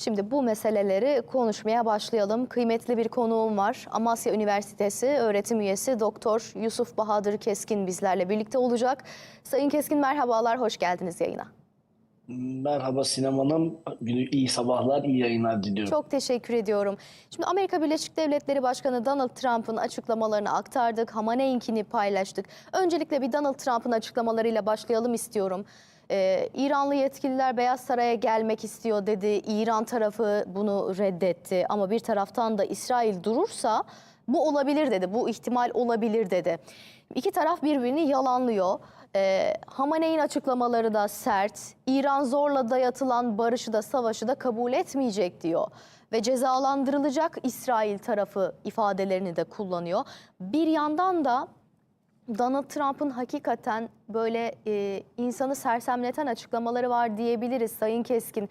Şimdi bu meseleleri konuşmaya başlayalım. Kıymetli bir konuğum var. Amasya Üniversitesi öğretim üyesi Doktor Yusuf Bahadır Keskin bizlerle birlikte olacak. Sayın Keskin merhabalar, hoş geldiniz yayına. Merhaba Sinem Hanım. İyi sabahlar, iyi yayınlar diliyorum. Çok teşekkür ediyorum. Şimdi Amerika Birleşik Devletleri Başkanı Donald Trump'ın açıklamalarını aktardık. Hamaney'inkini paylaştık. Öncelikle bir Donald Trump'ın açıklamalarıyla başlayalım istiyorum. Ee, İranlı yetkililer Beyaz Saray'a gelmek istiyor dedi. İran tarafı bunu reddetti. Ama bir taraftan da İsrail durursa bu olabilir dedi. Bu ihtimal olabilir dedi. İki taraf birbirini yalanlıyor. Ee, Hamaney'in açıklamaları da sert. İran zorla dayatılan barışı da savaşı da kabul etmeyecek diyor. Ve cezalandırılacak İsrail tarafı ifadelerini de kullanıyor. Bir yandan da Donald Trump'ın hakikaten böyle e, insanı sersemleten açıklamaları var diyebiliriz Sayın Keskin.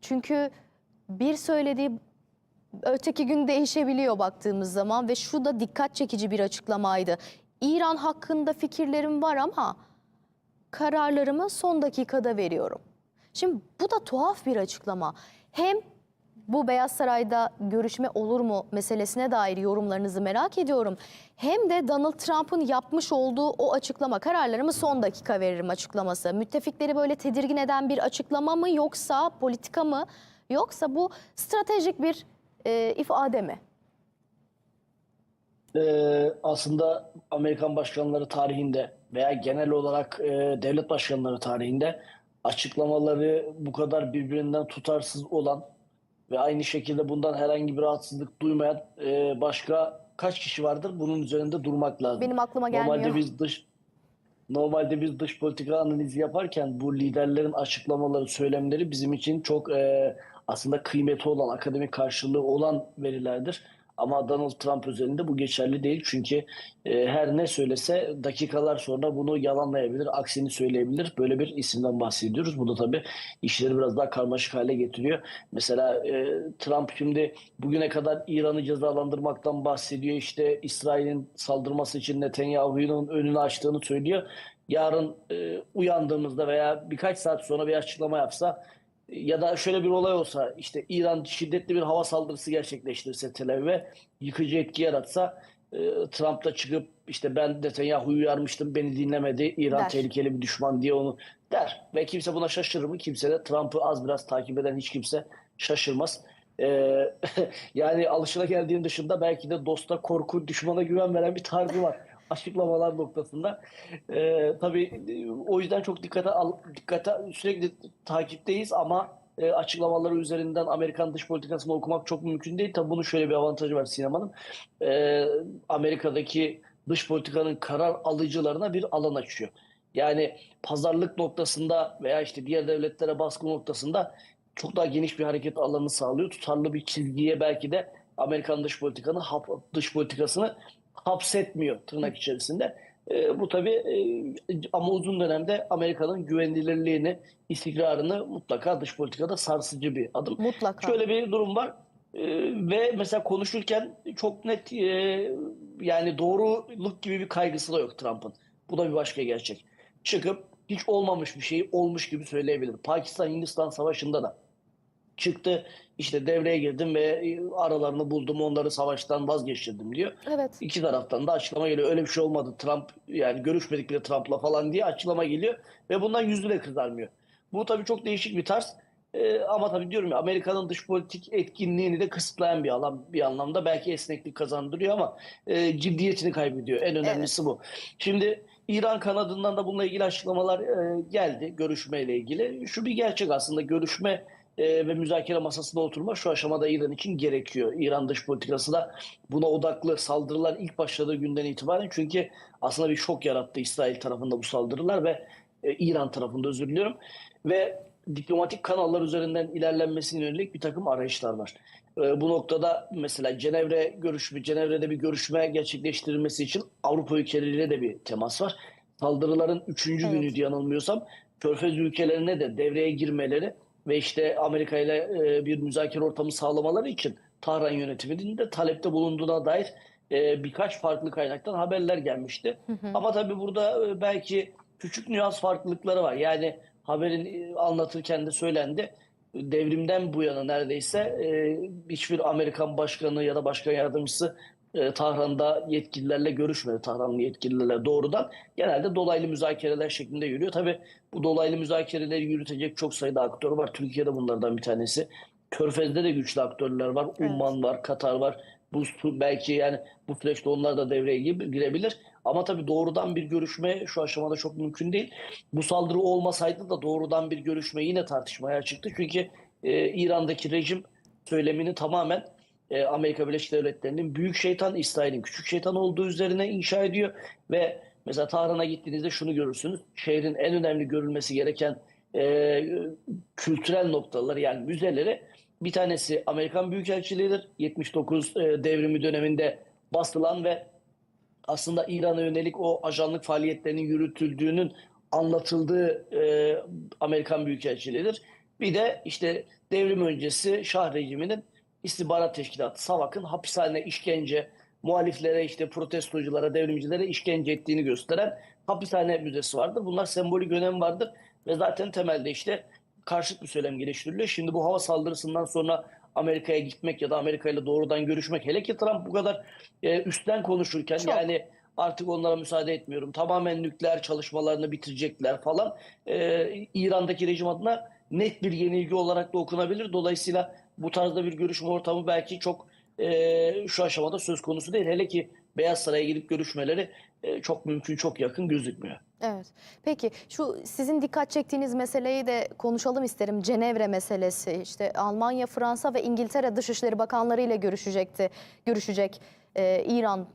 Çünkü bir söylediği öteki gün değişebiliyor baktığımız zaman ve şu da dikkat çekici bir açıklamaydı. İran hakkında fikirlerim var ama kararlarımı son dakikada veriyorum. Şimdi bu da tuhaf bir açıklama. Hem bu Beyaz Saray'da görüşme olur mu meselesine dair yorumlarınızı merak ediyorum. Hem de Donald Trump'ın yapmış olduğu o açıklama kararlarımı son dakika veririm açıklaması. Müttefikleri böyle tedirgin eden bir açıklama mı yoksa politika mı yoksa bu stratejik bir e, ifade mi? Ee, aslında Amerikan başkanları tarihinde veya genel olarak e, devlet başkanları tarihinde açıklamaları bu kadar birbirinden tutarsız olan ve aynı şekilde bundan herhangi bir rahatsızlık duymayan e, başka kaç kişi vardır? Bunun üzerinde durmak lazım. Benim aklıma gelmiyor. Normalde biz dış Normalde biz dış politika analizi yaparken bu liderlerin açıklamaları, söylemleri bizim için çok e, aslında kıymeti olan, akademik karşılığı olan verilerdir. Ama Donald Trump özelinde bu geçerli değil. Çünkü e, her ne söylese dakikalar sonra bunu yalanlayabilir, aksini söyleyebilir. Böyle bir isimden bahsediyoruz. Bu da tabii işleri biraz daha karmaşık hale getiriyor. Mesela e, Trump şimdi bugüne kadar İran'ı cezalandırmaktan bahsediyor. İşte İsrail'in saldırması için Netanyahu'nun önünü açtığını söylüyor. Yarın e, uyandığımızda veya birkaç saat sonra bir açıklama yapsa ya da şöyle bir olay olsa işte İran şiddetli bir hava saldırısı gerçekleştirirse Tel Aviv'e yıkıcı etki yaratsa e, Trump da çıkıp işte ben Netanyahu'yu uyarmıştım beni dinlemedi İran Der. tehlikeli bir düşman diye onu der. Ve kimse buna şaşırır mı? Kimse de Trump'ı az biraz takip eden hiç kimse şaşırmaz. Ee, yani alışılageldiğin dışında belki de dosta korku, düşmana güven veren bir tarzı var açıklamalar noktasında. Ee, tabii e, o yüzden çok dikkate al, dikkate sürekli takipteyiz ama e, açıklamaları üzerinden Amerikan dış politikasını okumak çok mümkün değil. Tabii bunun şöyle bir avantajı var Sinema'nın. Ee, Amerika'daki dış politikanın karar alıcılarına bir alan açıyor. Yani pazarlık noktasında veya işte diğer devletlere baskı noktasında çok daha geniş bir hareket alanı sağlıyor. Tutarlı bir çizgiye belki de Amerikan dış politikanı dış politikasını hapsetmiyor tırnak içerisinde. E, bu tabii e, ama uzun dönemde Amerika'nın güvenilirliğini, istikrarını mutlaka dış politikada sarsıcı bir adım. Mutlaka. Şöyle bir durum var. E, ve mesela konuşurken çok net e, yani doğruluk gibi bir kaygısı da yok Trump'ın. Bu da bir başka gerçek. Çıkıp hiç olmamış bir şeyi olmuş gibi söyleyebilir. Pakistan-Hindistan savaşında da çıktı işte devreye girdim ve aralarını buldum onları savaştan vazgeçirdim diyor. Evet. İki taraftan da açıklama geliyor. Öyle bir şey olmadı. Trump yani görüşmedik bile Trump'la falan diye açıklama geliyor ve bundan yüzü de kızarmıyor. Bu tabii çok değişik bir tarz. Ee, ama tabii diyorum ya Amerika'nın dış politik etkinliğini de kısıtlayan bir alan bir anlamda. Belki esneklik kazandırıyor ama e, ciddiyetini kaybediyor. En önemlisi bu. Şimdi İran kanadından da bununla ilgili açıklamalar e, geldi görüşmeyle ilgili. Şu bir gerçek aslında görüşme e, ve müzakere masasında oturma şu aşamada İran için gerekiyor. İran dış politikası da buna odaklı saldırılar ilk başladığı günden itibaren çünkü aslında bir şok yarattı İsrail tarafında bu saldırılar ve e, İran tarafında özür diliyorum. Ve diplomatik kanallar üzerinden ilerlenmesine yönelik bir takım arayışlar var. E, bu noktada mesela Cenevre görüşme, Cenevre'de bir görüşme gerçekleştirilmesi için Avrupa ülkeleriyle de bir temas var. Saldırıların üçüncü Evet. günü diye yanılmıyorsam Körfez ülkelerine de devreye girmeleri ve işte Amerika ile e, bir müzakere ortamı sağlamaları için Tahran yönetiminin de talepte bulunduğuna dair e, birkaç farklı kaynaktan haberler gelmişti. Ama tabii burada e, belki küçük nüans farklılıkları var. Yani haberin anlatırken de söylendi. devrimden bu yana neredeyse e, hiçbir Amerikan başkanı ya da başkan yardımcısı e, Tahran'da yetkililerle görüşmedi. Tahranlı yetkililerle doğrudan. Genelde dolaylı müzakereler şeklinde yürüyor. Tabii bu dolaylı müzakereleri yürütecek çok sayıda aktör var. Türkiye'de bunlardan bir tanesi. Körfez'de de güçlü aktörler var. Evet. Umman var, Katar var. Bu belki yani bu süreçte onlar da devreye gir- girebilir. Ama tabii doğrudan bir görüşme şu aşamada çok mümkün değil. Bu saldırı olmasaydı da doğrudan bir görüşme yine tartışmaya çıktı. Çünkü e, İran'daki rejim söylemini tamamen e, Amerika Birleşik Devletleri'nin büyük şeytan, İsrail'in küçük şeytan olduğu üzerine inşa ediyor. Ve mesela Tahran'a gittiğinizde şunu görürsünüz. Şehrin en önemli görülmesi gereken e, kültürel noktaları yani müzeleri bir tanesi Amerikan Büyükelçiliğidir. 79 e, devrimi döneminde bastılan ve aslında İran'a yönelik o ajanlık faaliyetlerinin yürütüldüğünün anlatıldığı e, Amerikan Büyükelçiliğidir. Bir de işte devrim öncesi Şah rejiminin istihbarat teşkilatı SAVAK'ın hapishane işkence, muhaliflere işte protestoculara, devrimcilere işkence ettiğini gösteren hapishane müzesi vardır. Bunlar sembolik önem vardır ve zaten temelde işte karşıt bir söylem geliştiriliyor. Şimdi bu hava saldırısından sonra Amerika'ya gitmek ya da Amerika ile doğrudan görüşmek hele ki Trump bu kadar e, üstten konuşurken Çok. yani artık onlara müsaade etmiyorum. Tamamen nükleer çalışmalarını bitirecekler falan. E, İran'daki rejim adına net bir yenilgi olarak da okunabilir. Dolayısıyla bu tarzda bir görüşme ortamı belki çok e, şu aşamada söz konusu değil. Hele ki Beyaz Saray'a gidip görüşmeleri e, çok mümkün, çok yakın gözükmüyor. Evet. Peki şu sizin dikkat çektiğiniz meseleyi de konuşalım isterim. Cenevre meselesi. İşte Almanya, Fransa ve İngiltere Dışişleri Bakanları ile görüşecekti. Görüşecek e, İran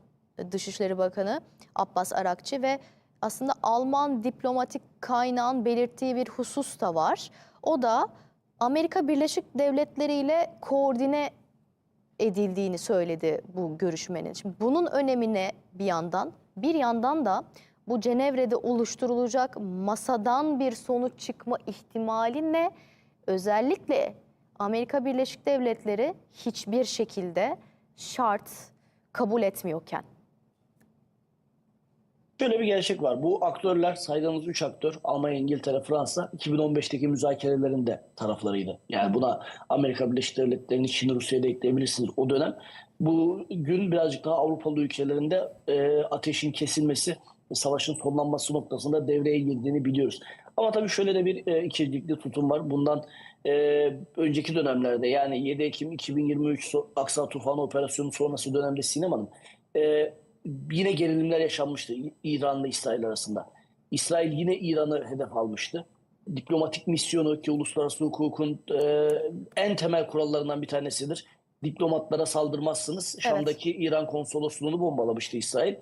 Dışişleri Bakanı Abbas Arakçı ve aslında Alman diplomatik kaynağın belirttiği bir husus da var. O da Amerika Birleşik Devletleri ile koordine edildiğini söyledi bu görüşmenin. Şimdi bunun önemine bir yandan, bir yandan da bu Cenevre'de oluşturulacak masadan bir sonuç çıkma ihtimali ne? Özellikle Amerika Birleşik Devletleri hiçbir şekilde şart kabul etmiyorken. Şöyle bir gerçek var. Bu aktörler saydığımız 3 aktör Almanya, İngiltere, Fransa 2015'teki müzakerelerin de taraflarıydı. Yani buna Amerika Birleşik Devletleri'ni Çin, Rusya'yı da ekleyebilirsiniz o dönem. Bu gün birazcık daha Avrupalı ülkelerinde e, ateşin kesilmesi, savaşın sonlanması noktasında devreye girdiğini biliyoruz. Ama tabii şöyle de bir e, ikircikli tutum var. Bundan e, önceki dönemlerde yani 7 Ekim 2023 so- Aksa Tufanı operasyonu sonrası dönemde sinemanın e, yine gerilimler yaşanmıştı İran'la İsrail arasında. İsrail yine İran'ı hedef almıştı. Diplomatik misyonu ki uluslararası hukukun e, en temel kurallarından bir tanesidir. Diplomatlara saldırmazsınız. Şam'daki İran konsolosluğunu bombalamıştı İsrail.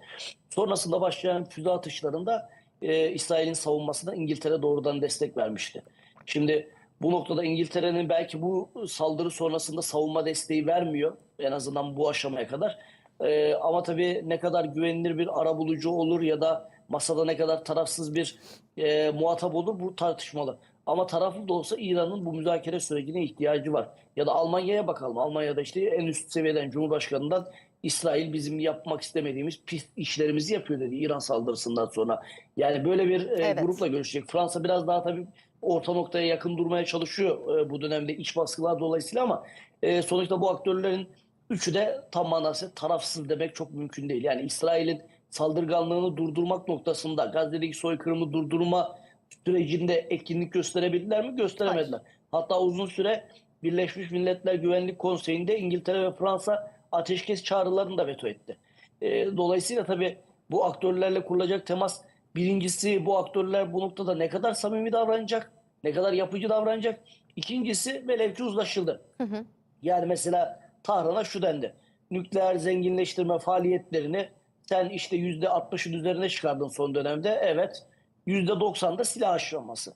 Sonrasında başlayan füze atışlarında e, İsrail'in savunmasına İngiltere doğrudan destek vermişti. Şimdi bu noktada İngiltere'nin belki bu saldırı sonrasında savunma desteği vermiyor. En azından bu aşamaya kadar. Ee, ama tabii ne kadar güvenilir bir arabulucu olur ya da masada ne kadar tarafsız bir e, muhatap olur bu tartışmalı. Ama taraflı da olsa İran'ın bu müzakere sürecine ihtiyacı var. Ya da Almanya'ya bakalım. Almanya'da işte en üst seviyeden Cumhurbaşkanı'ndan İsrail bizim yapmak istemediğimiz pis işlerimizi yapıyor dedi İran saldırısından sonra. Yani böyle bir e, Evet. grupla görüşecek. Fransa biraz daha tabii orta noktaya yakın durmaya çalışıyor e, bu dönemde iç baskılar dolayısıyla ama e, sonuçta bu aktörlerin üçü de tam manasıyla tarafsız demek çok mümkün değil. Yani İsrail'in saldırganlığını durdurmak noktasında Gazze'deki soykırımı durdurma sürecinde etkinlik gösterebildiler mi? Gösteremediler. Hatta uzun süre Birleşmiş Milletler Güvenlik Konseyi'nde İngiltere ve Fransa ateşkes çağrılarını da veto etti. E, dolayısıyla tabii bu aktörlerle kurulacak temas birincisi bu aktörler bu noktada ne kadar samimi davranacak, ne kadar yapıcı davranacak. İkincisi velev ki uzlaşıldı. Hı hı. Yani mesela Tahran'a şu dendi. Nükleer zenginleştirme faaliyetlerini sen işte yüzde 60'ın üzerine çıkardın son dönemde. Evet. Yüzde 90'da silah aşılaması.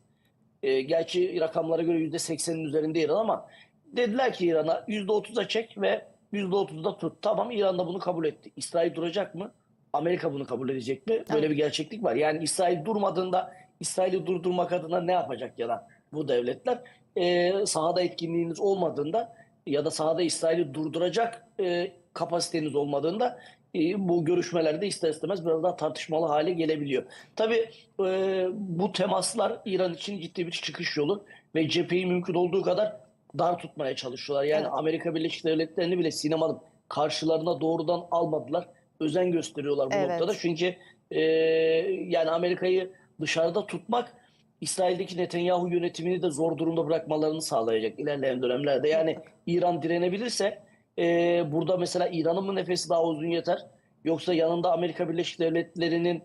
E, gerçi rakamlara göre yüzde 80'in üzerinde İran ama dediler ki İran'a yüzde 30'a çek ve yüzde 30'da tut. Tamam İran da bunu kabul etti. İsrail duracak mı? Amerika bunu kabul edecek mi? Böyle Evet. bir gerçeklik var. Yani İsrail durmadığında İsrail'i durdurmak adına ne yapacak ya da bu devletler? E, sahada etkinliğiniz olmadığında ya da sahada İsrail'i durduracak e, kapasiteniz olmadığında e, bu görüşmelerde ister istemez biraz daha tartışmalı hale gelebiliyor. Tabii e, bu temaslar İran için ciddi bir çıkış yolu ve cepheyi mümkün olduğu kadar dar tutmaya çalışıyorlar. Yani Evet. Amerika Birleşik Devletleri'ni bile Sinem Hanım karşılarına doğrudan almadılar. Özen gösteriyorlar bu Evet. noktada. Çünkü e, yani Amerika'yı dışarıda tutmak İsrail'deki Netanyahu yönetimini de zor durumda bırakmalarını sağlayacak ilerleyen dönemlerde. Yani İran direnebilirse e, burada mesela İran'ın mı nefesi daha uzun yeter? Yoksa yanında Amerika Birleşik Devletleri'nin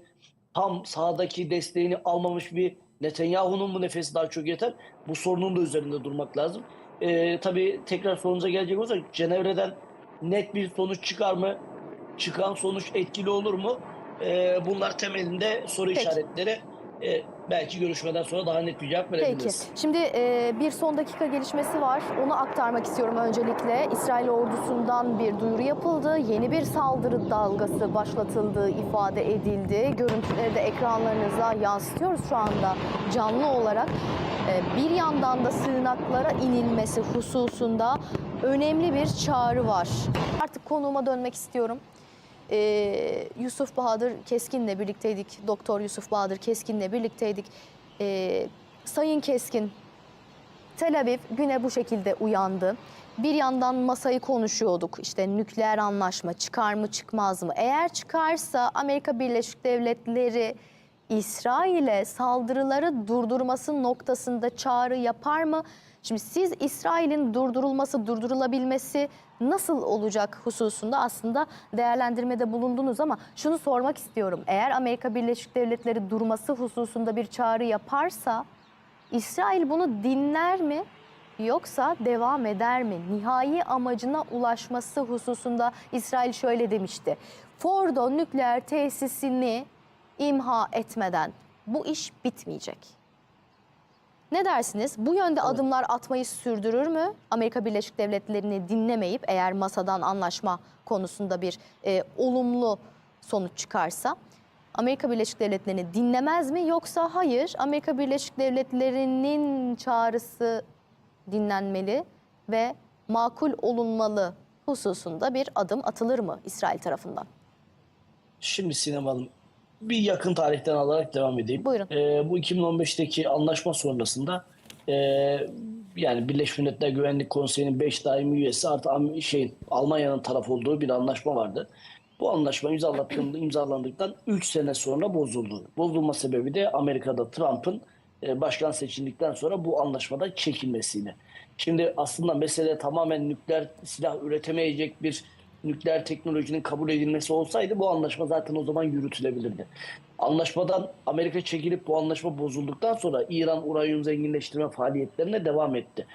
tam sahadaki desteğini almamış bir Netanyahu'nun mu nefesi daha çok yeter? Bu sorunun da üzerinde durmak lazım. E, tabii tekrar sorunuza gelecek olursak Cenevre'den net bir sonuç çıkar mı? Çıkan sonuç etkili olur mu? E, bunlar temelinde soru Peki. işaretleri. E, belki görüşmeden sonra daha net bir cevap Peki. verebiliriz. Şimdi e, bir son dakika gelişmesi var. Onu aktarmak istiyorum öncelikle. İsrail ordusundan bir duyuru yapıldı. Yeni bir saldırı dalgası başlatıldığı ifade edildi. Görüntüleri de ekranlarınıza yansıtıyoruz şu anda canlı olarak. E, bir yandan da sığınaklara inilmesi hususunda önemli bir çağrı var. Artık konuğuma dönmek istiyorum. Ee, Yusuf Bahadır Keskin'le birlikteydik. Doktor Yusuf Bahadır Keskin'le birlikteydik. Ee, Sayın Keskin, Tel Aviv güne bu şekilde uyandı. Bir yandan masayı konuşuyorduk. İşte nükleer anlaşma çıkar mı çıkmaz mı? Eğer çıkarsa Amerika Birleşik Devletleri İsrail'e saldırıları durdurması noktasında çağrı yapar mı? Şimdi siz İsrail'in durdurulması, durdurulabilmesi nasıl olacak hususunda aslında değerlendirmede bulundunuz ama şunu sormak istiyorum. Eğer Amerika Birleşik Devletleri durması hususunda bir çağrı yaparsa İsrail bunu dinler mi yoksa devam eder mi? Nihai amacına ulaşması hususunda İsrail şöyle demişti. Fordo nükleer tesisini imha etmeden bu iş bitmeyecek. Ne dersiniz? Bu yönde adımlar atmayı sürdürür mü? Amerika Birleşik Devletleri'ni dinlemeyip eğer masadan anlaşma konusunda bir e, olumlu sonuç çıkarsa Amerika Birleşik Devletleri'ni dinlemez mi yoksa hayır Amerika Birleşik Devletleri'nin çağrısı dinlenmeli ve makul olunmalı hususunda bir adım atılır mı İsrail tarafından? Şimdi Sinem Hanım bir yakın tarihten alarak devam edeyim. Buyurun. Ee, bu 2015'teki anlaşma sonrasında e, yani Birleşmiş Milletler Güvenlik Konseyi'nin 5 daimi üyesi artı şeyin Almanya'nın taraf olduğu bir anlaşma vardı. Bu anlaşma imzalandıktan 3 sene sonra bozuldu. Bozulma sebebi de Amerika'da Trump'ın e, başkan seçildikten sonra bu anlaşmadan çekilmesiyle. Şimdi aslında mesele tamamen nükleer silah üretemeyecek bir nükleer teknolojinin kabul edilmesi olsaydı bu anlaşma zaten o zaman yürütülebilirdi. Anlaşmadan Amerika çekilip bu anlaşma bozulduktan sonra İran uranyum zenginleştirme faaliyetlerine devam etti.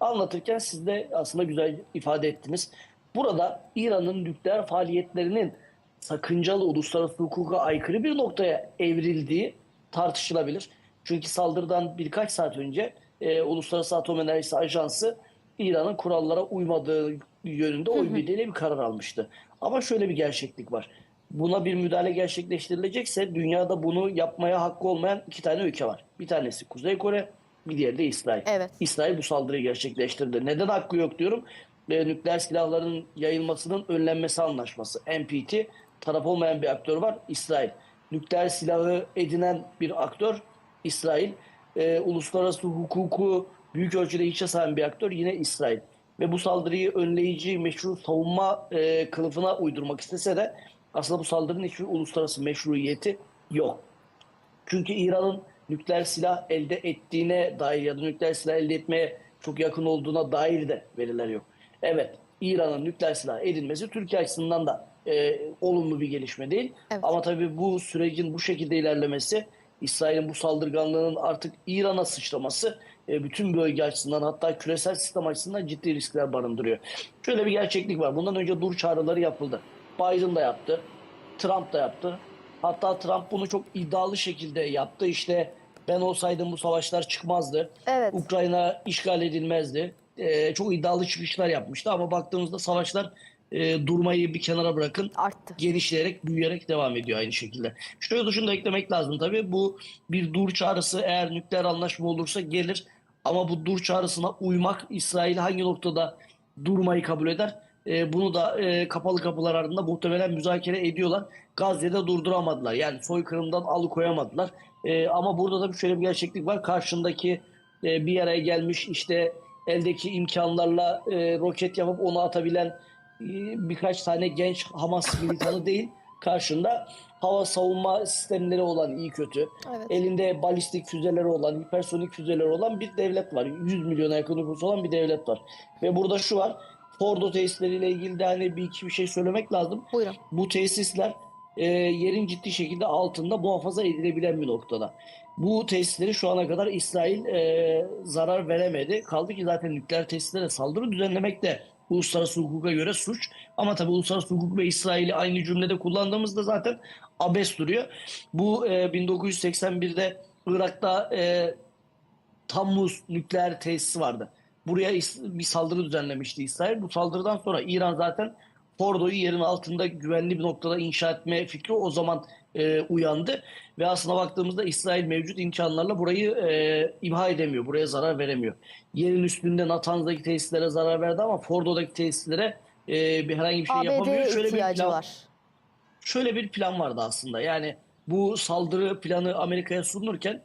Anlatırken siz de aslında güzel ifade ettiniz. Burada İran'ın nükleer faaliyetlerinin sakıncalı uluslararası hukuka aykırı bir noktaya evrildiği tartışılabilir. Çünkü saldırıdan birkaç saat önce e, Uluslararası Atom Enerjisi Ajansı İran'ın kurallara uymadığı yönünde oy birliğiyle bir karar almıştı. Ama şöyle bir gerçeklik var. Buna bir müdahale gerçekleştirilecekse dünyada bunu yapmaya hakkı olmayan iki tane ülke var. Bir tanesi Kuzey Kore, bir diğeri de İsrail. Evet. İsrail bu saldırıyı gerçekleştirdi. Neden hakkı yok diyorum? E, nükleer silahların yayılmasının önlenmesi anlaşması. NPT taraf olmayan bir aktör var İsrail. Nükleer silahı edinen bir aktör İsrail. E, uluslararası hukuku büyük ölçüde hiçe sayan bir aktör yine İsrail. Ve bu saldırıyı önleyici meşru savunma e, kılıfına uydurmak istese de aslında bu saldırının hiçbir uluslararası meşruiyeti yok. Çünkü İran'ın nükleer silah elde ettiğine dair ya da nükleer silah elde etmeye çok yakın olduğuna dair de veriler yok. Evet, İran'ın nükleer silah edinmesi Türkiye açısından da e, olumlu bir gelişme değil. Evet. Ama tabii bu sürecin bu şekilde ilerlemesi, İsrail'in bu saldırganlığının artık İran'a sıçraması e, bütün bölge açısından hatta küresel sistem açısından ciddi riskler barındırıyor. Şöyle bir gerçeklik var. Bundan önce dur çağrıları yapıldı. Biden da yaptı. Trump da yaptı. Hatta Trump bunu çok iddialı şekilde yaptı. İşte ben olsaydım bu savaşlar çıkmazdı. Evet. Ukrayna işgal edilmezdi. Ee, çok iddialı çıkışlar yapmıştı ama baktığımızda savaşlar e, durmayı bir kenara bırakın Arttı. genişleyerek, büyüyerek devam ediyor aynı şekilde. Şöyle şunu da eklemek lazım tabii. Bu bir dur çağrısı eğer nükleer anlaşma olursa gelir. Ama bu dur çağrısına uymak İsrail hangi noktada durmayı kabul eder? Ee, bunu da e, kapalı kapılar ardında muhtemelen müzakere ediyorlar. Gazze'de durduramadılar. Yani soykırımdan alıkoyamadılar. Ee, ama burada da şöyle bir gerçeklik var. Karşındaki e, bir araya gelmiş işte eldeki imkanlarla e, roket yapıp onu atabilen e, birkaç tane genç Hamas militanı değil. Karşında hava savunma sistemleri olan iyi kötü, Evet. elinde balistik füzeleri olan, hipersonik füzeleri olan bir devlet var. 100 milyona yakın nüfusu olan bir devlet var. Ve burada şu var, Fordo tesisleriyle ilgili de hani bir iki bir şey söylemek lazım. Buyurun. Bu tesisler e, yerin ciddi şekilde altında muhafaza edilebilen bir noktada. Bu tesisleri şu ana kadar İsrail e, zarar veremedi. Kaldı ki zaten nükleer tesislere saldırı düzenlemek de uluslararası hukuka göre suç. Ama tabii uluslararası hukuk ve İsrail'i aynı cümlede kullandığımızda zaten abes duruyor. Bu e, 1981'de Irak'ta e, Tammuz nükleer tesisi vardı. Buraya bir saldırı düzenlemişti İsrail. Bu saldırıdan sonra İran zaten Fordo'yu yerin altında güvenli bir noktada inşa etme fikri o zaman e, uyandı. Ve aslına baktığımızda İsrail mevcut imkanlarla burayı e, imha edemiyor. Buraya zarar veremiyor. Yerin üstünde Natanz'daki tesislere zarar verdi ama Fordo'daki tesislere e, bir herhangi bir şey yapamıyor. ABD'ye Şöyle bir plan- var. şöyle bir plan vardı aslında. Yani bu saldırı planı Amerika'ya sunulurken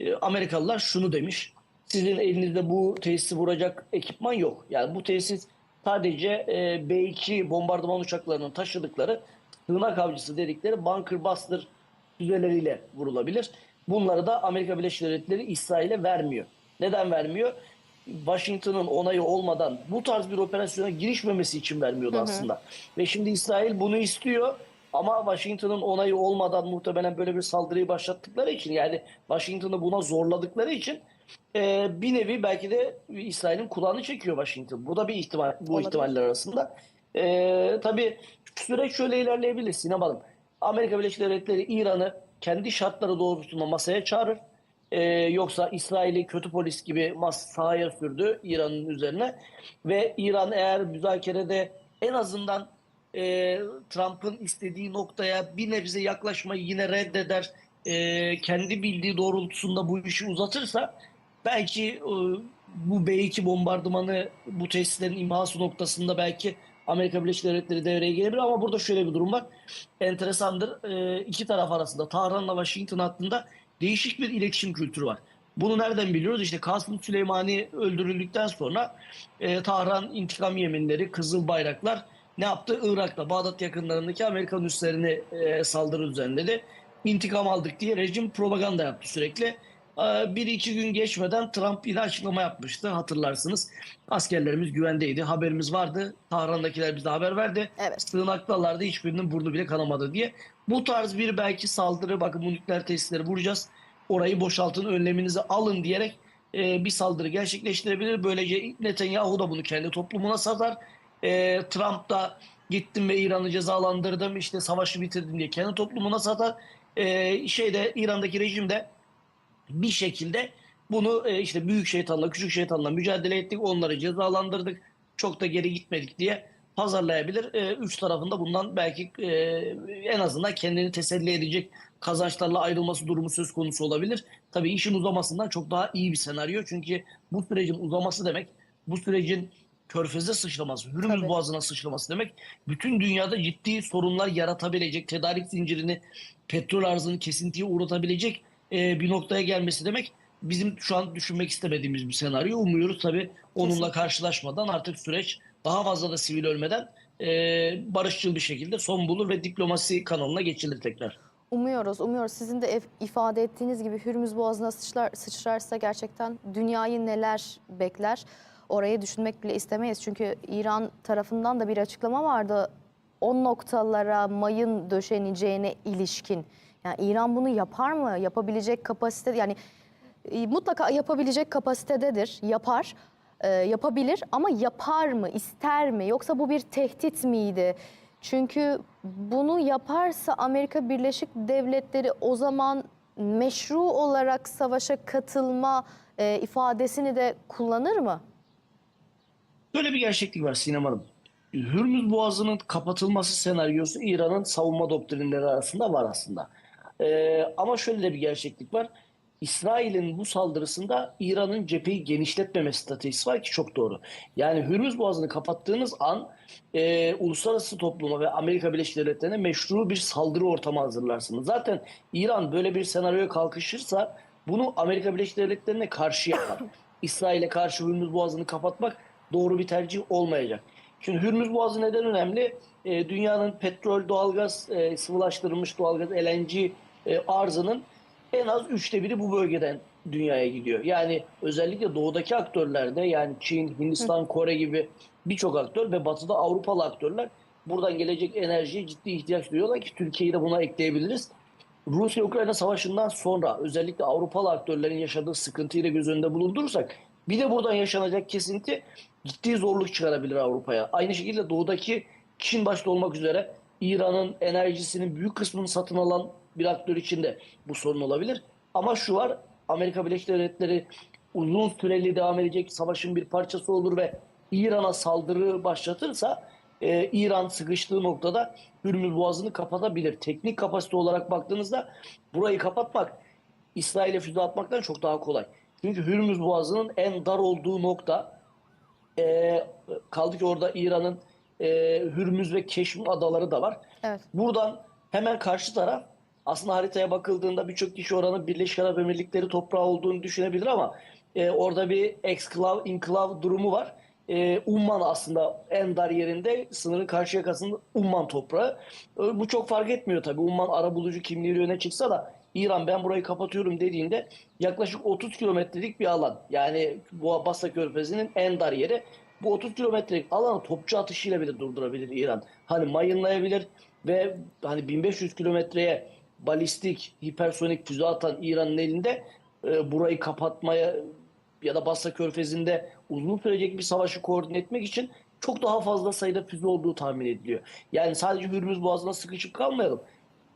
e, Amerikalılar şunu demiş. Sizin elinizde bu tesisi vuracak ekipman yok. Yani bu tesis sadece e, B-2 bombardıman uçaklarının taşıdıkları sığınak avcısı dedikleri bunker buster füzeleriyle vurulabilir. Bunları da Amerika Birleşik Devletleri İsrail'e vermiyor. Neden vermiyor? Washington'ın onayı olmadan bu tarz bir operasyona girişmemesi için vermiyordu aslında. Ve şimdi İsrail bunu istiyor ama Washington'ın onayı olmadan muhtemelen böyle bir saldırıyı başlattıkları için yani Washington'ı buna zorladıkları için e, bir nevi belki de İsrail'in kulağını çekiyor Washington. Bu da bir ihtimal bu Olabilir. ihtimaller arasında. E, tabii süreç şöyle ilerleyebilir Sinem Hanım. Amerika Birleşik Devletleri İran'ı kendi şartları doğrultusunda masaya çağırır. Ee, yoksa İsrail'i kötü polis gibi mas sahaya sürdü İran'ın üzerine. Ve İran eğer müzakerede en azından e, Trump'ın istediği noktaya bir nebze yaklaşmayı yine reddeder, e, kendi bildiği doğrultusunda bu işi uzatırsa belki e, bu B-2 bombardımanı bu tesislerin imhası noktasında belki Amerika Birleşik Devletleri devreye gelebilir ama burada şöyle bir durum var. Enteresandır. E, iki taraf arasında Tahran'la Washington hattında değişik bir iletişim kültürü var. Bunu nereden biliyoruz? İşte Kasım Süleymani öldürüldükten sonra e, Tahran intikam yeminleri, kızıl bayraklar ne yaptı? Irak'ta, Bağdat yakınlarındaki Amerikan üslerini e, saldırı düzenledi. İntikam aldık diye rejim propaganda yaptı sürekli. E, bir iki gün geçmeden Trump yine açıklama yapmıştı hatırlarsınız. Askerlerimiz güvendeydi, haberimiz vardı. Tahran'dakiler bize haber verdi. Evet. Sığınaktalardı hiçbirinin burnu bile kanamadı diye. Bu tarz bir belki saldırı bakın bu nükleer tesisleri vuracağız. Orayı boşaltın önleminizi alın diyerek e, bir saldırı gerçekleştirebilir. Böylece Netanyahu da bunu kendi toplumuna satar. E, Trump da gittim ve İran'ı cezalandırdım işte savaşı bitirdim diye kendi toplumuna satar. E, şeyde İran'daki rejim de bir şekilde bunu e, işte büyük şeytanla küçük şeytanla mücadele ettik onları cezalandırdık çok da geri gitmedik diye pazarlayabilir. E, üç tarafında bundan belki e, en azından kendini teselli edecek kazançlarla ayrılması durumu söz konusu olabilir. Tabii işin uzamasından çok daha iyi bir senaryo. Çünkü bu sürecin uzaması demek bu sürecin körfeze sıçraması, Hürmüz Tabii. Boğazı'na sıçraması demek bütün dünyada ciddi sorunlar yaratabilecek, tedarik zincirini, petrol arzını kesintiye uğratabilecek e, bir noktaya gelmesi demek bizim şu an düşünmek istemediğimiz bir senaryo. Umuyoruz tabii onunla Kesinlikle. karşılaşmadan artık süreç daha fazla da sivil ölmeden e, barışçıl bir şekilde son bulur ve diplomasi kanalına geçilir tekrar. Umuyoruz, umuyoruz. Sizin de ifade ettiğiniz gibi Hürmüz Boğazı'na sıçrar, sıçrarsa gerçekten dünyayı neler bekler orayı düşünmek bile istemeyiz. Çünkü İran tarafından da bir açıklama vardı. O noktalara mayın döşeneceğine ilişkin. Yani İran bunu yapar mı? Yapabilecek kapasite yani e, mutlaka yapabilecek kapasitededir. Yapar. e, yapabilir ama yapar mı? ister mi? Yoksa bu bir tehdit miydi? Çünkü bunu yaparsa Amerika Birleşik Devletleri o zaman meşru olarak savaşa katılma e, ifadesini de kullanır mı? Böyle bir gerçeklik var Sinem Hanım. Hürmüz Boğazı'nın kapatılması senaryosu İran'ın savunma doktrinleri arasında var aslında. Ee, ama şöyle de bir gerçeklik var. İsrail'in bu saldırısında İran'ın cepheyi genişletmeme stratejisi var ki çok doğru. Yani Hürmüz Boğazı'nı kapattığınız an e, uluslararası topluma ve Amerika Birleşik Devletleri'ne meşru bir saldırı ortamı hazırlarsınız. Zaten İran böyle bir senaryoya kalkışırsa bunu Amerika Birleşik Devletleri'ne karşı yapar. İsrail'e karşı Hürmüz Boğazı'nı kapatmak doğru bir tercih olmayacak. Şimdi Hürmüz Boğazı neden önemli? E, dünyanın petrol, doğalgaz, e, sıvılaştırılmış doğalgaz, LNG e, arzının en az üçte biri bu bölgeden dünyaya gidiyor. Yani özellikle doğudaki aktörlerde yani Çin, Hindistan, Kore gibi birçok aktör ve batıda Avrupalı aktörler buradan gelecek enerjiye ciddi ihtiyaç duyuyorlar ki Türkiye'yi de buna ekleyebiliriz. Rusya-Ukrayna savaşından sonra özellikle Avrupalı aktörlerin yaşadığı sıkıntıyı da göz önünde bulundurursak bir de buradan yaşanacak kesinti ciddi zorluk çıkarabilir Avrupa'ya. Aynı şekilde doğudaki Çin başta olmak üzere İran'ın enerjisinin büyük kısmını satın alan bir aktör için de bu sorun olabilir. Ama şu var Amerika Birleşik Devletleri uzun süreli devam edecek savaşın bir parçası olur ve İran'a saldırı başlatırsa e, İran sıkıştığı noktada Hürmüz Boğazı'nı kapatabilir. Teknik kapasite olarak baktığınızda burayı kapatmak İsrail'e füze atmaktan çok daha kolay. Çünkü Hürmüz Boğazı'nın en dar olduğu nokta e, kaldı ki orada İran'ın e, Hürmüz ve Keşm adaları da var. Evet. Buradan hemen karşı taraf aslında haritaya bakıldığında birçok kişi oranın Birleşik Arap Emirlikleri toprağı olduğunu düşünebilir ama e, orada bir exklav, inklav durumu var. E, Umman aslında en dar yerinde sınırın karşı yakasında Umman toprağı. E, bu çok fark etmiyor tabii. Umman arabulucu kimliği öne çıksa da İran ben burayı kapatıyorum dediğinde yaklaşık 30 kilometrelik bir alan. Yani bu Basra Körfezi'nin en dar yeri. Bu 30 kilometrelik alanı topçu atışıyla bile durdurabilir İran. Hani mayınlayabilir ve hani 1500 kilometreye balistik, hipersonik füze atan İran'ın elinde e, burayı kapatmaya ya da Basra Körfezi'nde uzun sürecek bir savaşı koordine etmek için çok daha fazla sayıda füze olduğu tahmin ediliyor. Yani sadece Hürmüz Boğazı'na sıkışıp kalmayalım.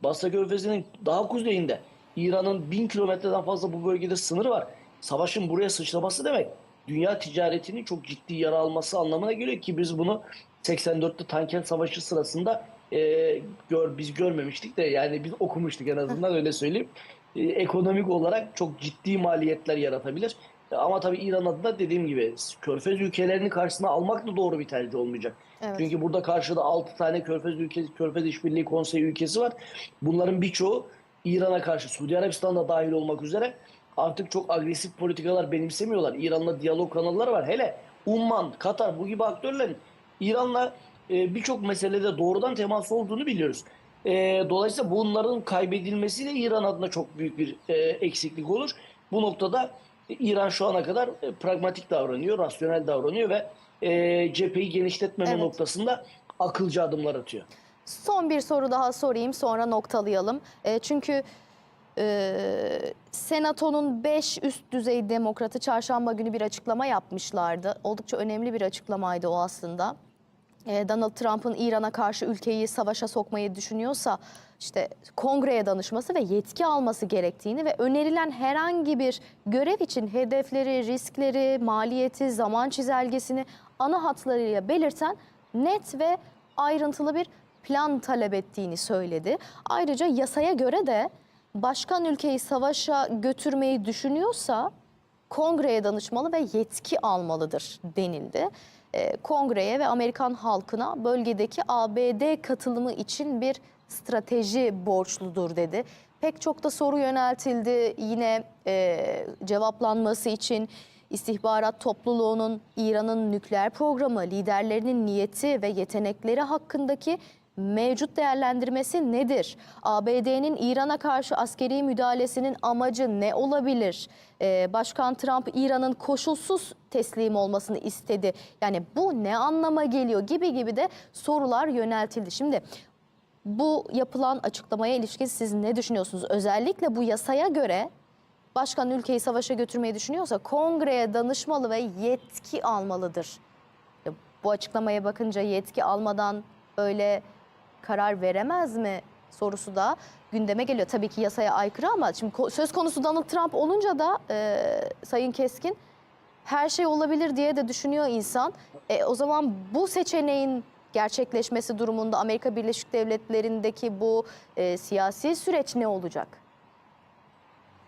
Basra Körfezi'nin daha kuzeyinde İran'ın bin kilometreden fazla bu bölgede sınırı var. Savaşın buraya sıçraması demek dünya ticaretinin çok ciddi yara alması anlamına geliyor ki biz bunu 84'te Tanker Savaşı sırasında e, gör, biz görmemiştik de yani biz okumuştuk en azından öyle söyleyeyim. E, ekonomik olarak çok ciddi maliyetler yaratabilir. Ama tabii İran adına dediğim gibi Körfez ülkelerini karşısına almak da doğru bir tercih olmayacak. Evet. Çünkü burada karşıda 6 tane Körfez ülkesi, Körfez İşbirliği Konseyi ülkesi var. Bunların birçoğu İran'a karşı, Suudi Arabistan da dahil olmak üzere artık çok agresif politikalar benimsemiyorlar. İran'la diyalog kanalları var. Hele Umman, Katar bu gibi aktörlerin İran'la e, birçok meselede doğrudan teması olduğunu biliyoruz. E, dolayısıyla bunların kaybedilmesiyle İran adına çok büyük bir e, eksiklik olur. Bu noktada İran şu ana kadar e, pragmatik davranıyor, rasyonel davranıyor ve e, cepheyi genişletmeme Evet. noktasında akılcı adımlar atıyor. Son bir soru daha sorayım sonra noktalayalım. E, çünkü e, Senato'nun 5 üst düzey demokratı çarşamba günü bir açıklama yapmışlardı. Oldukça önemli bir açıklamaydı o aslında. E, Donald Trump'ın İran'a karşı ülkeyi savaşa sokmayı düşünüyorsa işte kongreye danışması ve yetki alması gerektiğini ve önerilen herhangi bir görev için hedefleri, riskleri, maliyeti, zaman çizelgesini ana hatlarıyla belirten net ve ayrıntılı bir plan talep ettiğini söyledi. Ayrıca yasaya göre de başkan ülkeyi savaşa götürmeyi düşünüyorsa kongreye danışmalı ve yetki almalıdır denildi. Ee, kongreye ve Amerikan halkına bölgedeki ABD katılımı için bir strateji borçludur dedi. Pek çok da soru yöneltildi yine e, cevaplanması için istihbarat topluluğunun İran'ın nükleer programı, liderlerinin niyeti ve yetenekleri hakkındaki mevcut değerlendirmesi nedir? ABD'nin İran'a karşı askeri müdahalesinin amacı ne olabilir? Ee, Başkan Trump İran'ın koşulsuz teslim olmasını istedi. Yani bu ne anlama geliyor gibi gibi de sorular yöneltildi. Şimdi bu yapılan açıklamaya ilişkin siz ne düşünüyorsunuz? Özellikle bu yasaya göre başkan ülkeyi savaşa götürmeyi düşünüyorsa kongreye danışmalı ve yetki almalıdır. Bu açıklamaya bakınca yetki almadan öyle karar veremez mi sorusu da gündeme geliyor. Tabii ki yasaya aykırı ama şimdi söz konusu Donald Trump olunca da e, Sayın Keskin her şey olabilir diye de düşünüyor insan. E, o zaman bu seçeneğin gerçekleşmesi durumunda Amerika Birleşik Devletleri'ndeki bu e, siyasi süreç ne olacak?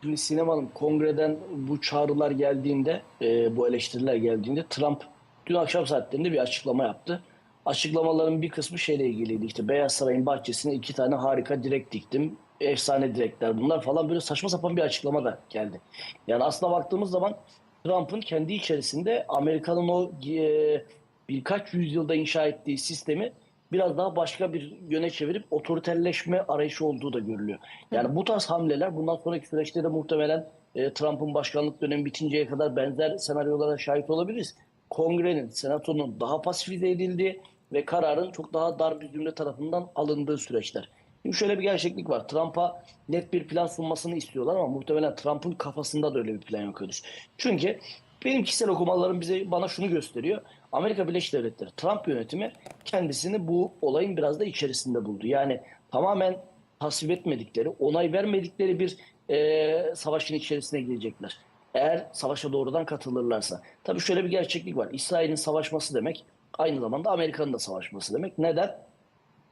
Şimdi Sinem Hanım kongreden bu çağrılar geldiğinde, e, bu eleştiriler geldiğinde Trump dün akşam saatlerinde bir açıklama yaptı. Açıklamaların bir kısmı şeyle ilgiliydi. İşte Beyaz Saray'ın bahçesine iki tane harika direk diktim. Efsane direkler bunlar falan böyle saçma sapan bir açıklama da geldi. Yani aslına baktığımız zaman Trump'ın kendi içerisinde Amerika'nın o e, birkaç yüzyılda inşa ettiği sistemi biraz daha başka bir yöne çevirip otoriterleşme arayışı olduğu da görülüyor. Yani bu tarz hamleler bundan sonraki süreçte de muhtemelen e, Trump'ın başkanlık dönemi bitinceye kadar benzer senaryolara şahit olabiliriz. Kongrenin, senatonun daha pasifize edildiği ve kararın çok daha dar bir zümre tarafından alındığı süreçler. Şimdi şöyle bir gerçeklik var. Trump'a net bir plan sunmasını istiyorlar ama muhtemelen Trump'ın kafasında da öyle bir plan yok henüz. Çünkü benim kişisel okumalarım bize bana şunu gösteriyor. Amerika Birleşik Devletleri, Trump yönetimi kendisini bu olayın biraz da içerisinde buldu. Yani tamamen tasvip etmedikleri, onay vermedikleri bir e, savaşın içerisine girecekler. Eğer savaşa doğrudan katılırlarsa. Tabii şöyle bir gerçeklik var. İsrail'in savaşması demek aynı zamanda Amerika'nın da savaşması demek. Neden?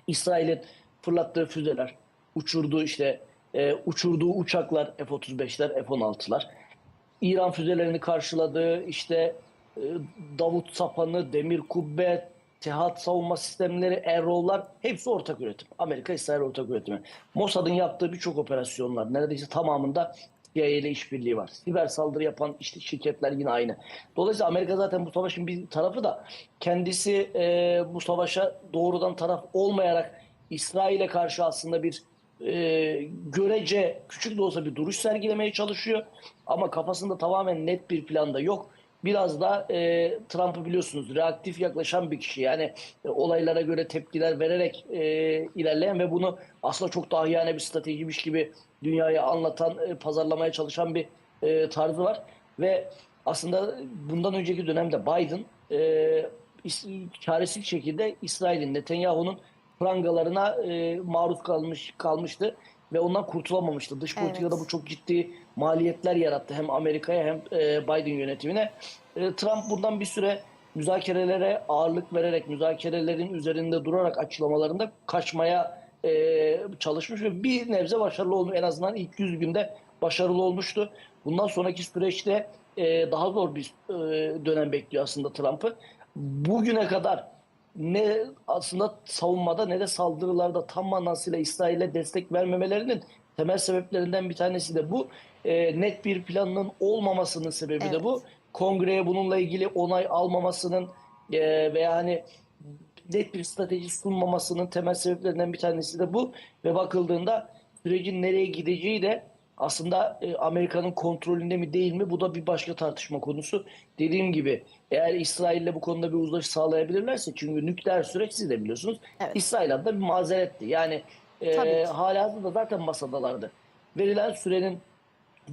İsrail'in fırlattığı füzeler, uçurduğu işte e, uçurduğu uçaklar F-35'ler, F-16'lar. İran füzelerini karşıladığı işte e, Davut Sapanı, Demir Kubbe, Tehat savunma sistemleri, Errol'lar hepsi ortak üretim. Amerika İsrail ortak üretimi. Mossad'ın yaptığı birçok operasyonlar neredeyse tamamında CIA ile işbirliği var. Siber saldırı yapan işte şirketler yine aynı. Dolayısıyla Amerika zaten bu savaşın bir tarafı da kendisi e, bu savaşa doğrudan taraf olmayarak İsrail'e karşı aslında bir e, görece küçük de olsa bir duruş sergilemeye çalışıyor. Ama kafasında tamamen net bir planda yok. Biraz da e, Trump'ı biliyorsunuz reaktif yaklaşan bir kişi. Yani e, olaylara göre tepkiler vererek e, ilerleyen ve bunu aslında çok daha yani bir stratejiymiş gibi dünyaya anlatan, e, pazarlamaya çalışan bir e, tarzı var. Ve aslında bundan önceki dönemde Biden e, çaresiz şekilde İsrail'in, Netanyahu'nun prangalarına e, maruz kalmış kalmıştı ve ondan kurtulamamıştı. Dış Evet. politikada bu çok ciddi maliyetler yarattı hem Amerika'ya hem e, Biden yönetimine. E, Trump buradan bir süre müzakerelere ağırlık vererek, müzakerelerin üzerinde durarak açıklamalarında kaçmaya e, çalışmış ve bir nebze başarılı olmuş. En azından ilk 100 günde başarılı olmuştu. Bundan sonraki süreçte daha zor bir dönem bekliyor aslında Trump'ı. Bugüne kadar ne aslında savunmada ne de saldırılarda tam manasıyla İsrail'e destek vermemelerinin temel sebeplerinden bir tanesi de bu. E, net bir planının olmamasının sebebi Evet. de bu. Kongreye bununla ilgili onay almamasının e, veya hani net bir strateji sunmamasının temel sebeplerinden bir tanesi de bu. Ve bakıldığında sürecin nereye gideceği de aslında e, Amerika'nın kontrolünde mi değil mi bu da bir başka tartışma konusu. Dediğim gibi eğer İsrail'le bu konuda bir uzlaşı sağlayabilirlerse çünkü nükleer süreç siz de biliyorsunuz Evet. İsrail adına bir mazeretti. Yani e, halihazırda zaten masadalardı. Verilen sürenin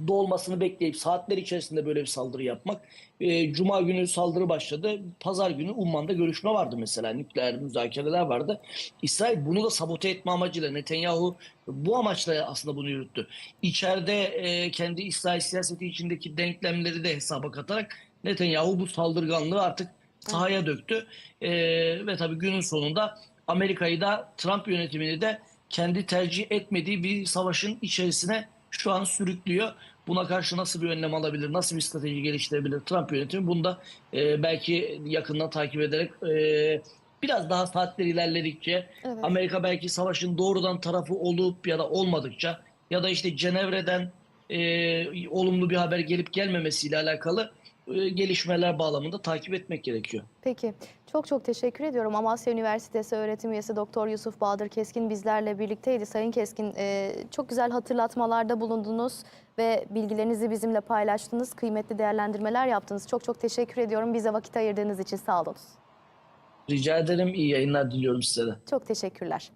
dolmasını bekleyip saatler içerisinde böyle bir saldırı yapmak. E, Cuma günü saldırı başladı. Pazar günü Umman'da görüşme vardı mesela. Nükleer müzakereler vardı. İsrail bunu da sabote etme amacıyla Netanyahu bu amaçla aslında bunu yürüttü. İçeride e, kendi İsrail siyaseti içindeki denklemleri de hesaba katarak Netanyahu bu saldırganlığı artık sahaya döktü. E, ve tabii günün sonunda Amerika'yı da Trump yönetimini de kendi tercih etmediği bir savaşın içerisine şu an sürüklüyor. Buna karşı nasıl bir önlem alabilir, nasıl bir strateji geliştirebilir Trump yönetimi? Bunu da e, belki yakından takip ederek e, biraz daha saatler ilerledikçe Evet. Amerika belki savaşın doğrudan tarafı olup ya da olmadıkça ya da işte Cenevre'den e, olumlu bir haber gelip gelmemesiyle alakalı gelişmeler bağlamında takip etmek gerekiyor. Peki. Çok çok teşekkür ediyorum. Amasya Üniversitesi öğretim üyesi Doktor Yusuf Bahadır Keskin bizlerle birlikteydi. Sayın Keskin e, çok güzel hatırlatmalarda bulundunuz ve bilgilerinizi bizimle paylaştınız. Kıymetli değerlendirmeler yaptınız. Çok çok teşekkür ediyorum. Bize vakit ayırdığınız için sağ olun. Rica ederim. İyi yayınlar diliyorum size de. Çok teşekkürler.